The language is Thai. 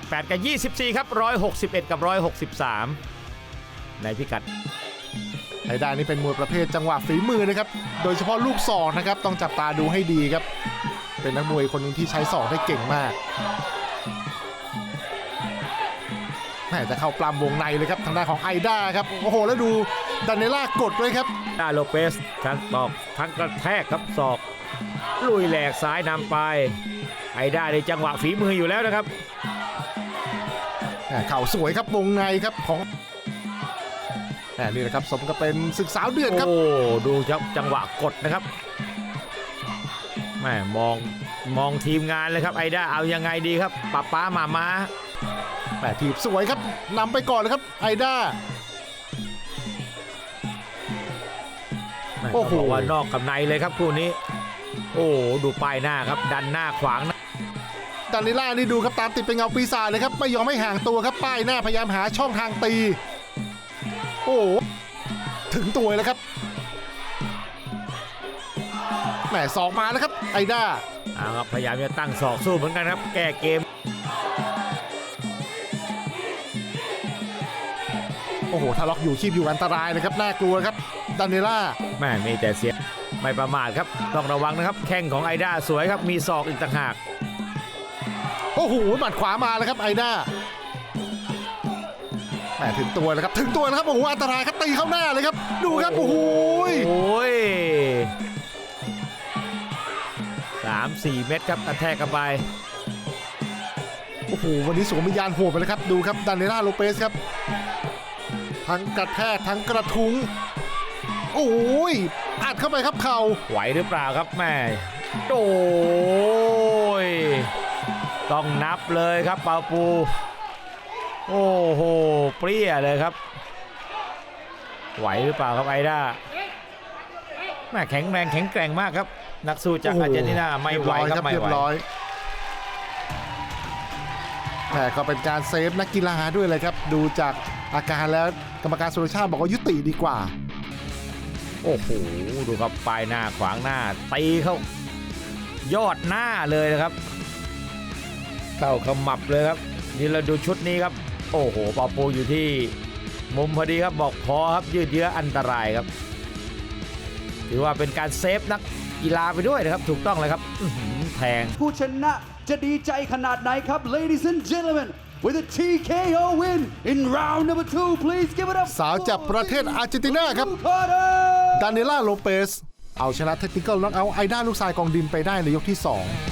18 กับ 24 ครับ 161 กับ 163 ในพิกัดไอ้ด้านนี้เป็นมวยประเภทจังหวะฝีมือนะครับ โดยเฉพาะลูกศอกนะครับ ต้องจับตาดูให้ดีครับ เป็นนักมวยคนหนึงที่ใช้ศอกได้เก่งมากแหมจะเข้าปลามวงในเลยครับ ทางด้านของไอด้าครับ โอ้โห แล้วดูดันเนล่ากดด้วยครับดาโลเปสทั้งตอกทั้งกระแทกครับศอก ลุยแหลกซ้ายนำไป ไอได้ในจังหวะฝีมืออยู่แล้วนะครับแหม่ เข่าสวยครับวงในครับของแหมนี่แหละครับสมกับเป็นศึกสาวเดือดครับ โอ้ดูครับจังหวะกดนะครับแม่มองมองทีมงานเลยครับไอด้าเอายังไงดีครับป้าป้ามามาแหมถีบสวยครับนำไปก่อนเลยครับไอด้าแม่โอ้โหต้องบอกว่านอกกับในเลยครับคู่นี้ โอ้ดูป้ายหน้าครับดันหน้าขวางนะ ดันเนล่านี่ดูครับตามติดเป็นเงาปีศาจเลยครับไม่ยอมให้ห่างตัวครับป้ายหน้าพยายามหาช่องทางตี โอ้โหถึงตัวแล้วครับแหมสองมาแล้วครับไอด้าเอาครับพยายามจะตั้งศอกสู้เหมือนกันครับ แก้เกม โอ้โหถ้าล็อกอยู่ชีพอยู่อันตรายเลยครับน่ากลัวครับดันเนล่าแม่มีแต่เสียไม่ประมาทครับ ต้องระวังนะครับ แข้งของไอด้าสวยครับ มีศอกอีกต่างหาก โอ้โหหมัดขวามาแล้วครับไอด้าแหมถึงตัวแล้วครับถึงตัวแล้วครับโอ้โหอันตรายครับตีเข้าหน้าเลยครับ ดูครับโอ้โหโอ้ยสามสี่เม็ดครับกระแทกกันไปโอ้โหวันนี้สวมวิญญาณโหดไปเลยครับดูครับดันเนล่าโลเปสครับ ทั้งกระแทกทั้งกระทุ้งโอ้ยอัดเข้าไปครับเข่าไหวหรือเปล่าครับแม่โอ้ย ต้องนับเลยครับเปาปู โอ้โห เปรี้ยเลยครับ ไหวหรือเปล่าครับไอด้าแม่แข็งแรงแข็งแกร่งมากครับ นักสู้จากโโอาร์เจนตินาไม่ไหวครับไม่เรียไหวบร้อยแต่ก็เป็นการเซฟนักกีฬาด้วยเลยครับ ดูจากอาการแล้วกรรมการสุรชาติบอกว่ายุติดีกว่า โอ้โห ดูครับปลายหน้าขวางหน้าตีเข้ายอดหน้าเลยนะครับ เข้าขมับเลยครับ นี่เราดูชุดนี้ครับ โอ้โหปอปูอยู่ที่ มุมพอดีครับบอกพอครับยืดเยื้ออันตรายครับ ถือว่าเป็นการเซฟนักกีฬาไปด้วยนะครับ ถูกต้องเลยครับอื้อหือแทง ผู้ชนะจะดีใจขนาดไหนครับ ladies and gentlemen with a TKO win in round number two please give it up สาวจากประเทศอาร์เจนตินาครับ Carter ดานิล่าโลเปส เอาชนะเทคนิคอลน็อกเอาไอด้าลูกชายกองดินไปได้ในยกที่ 2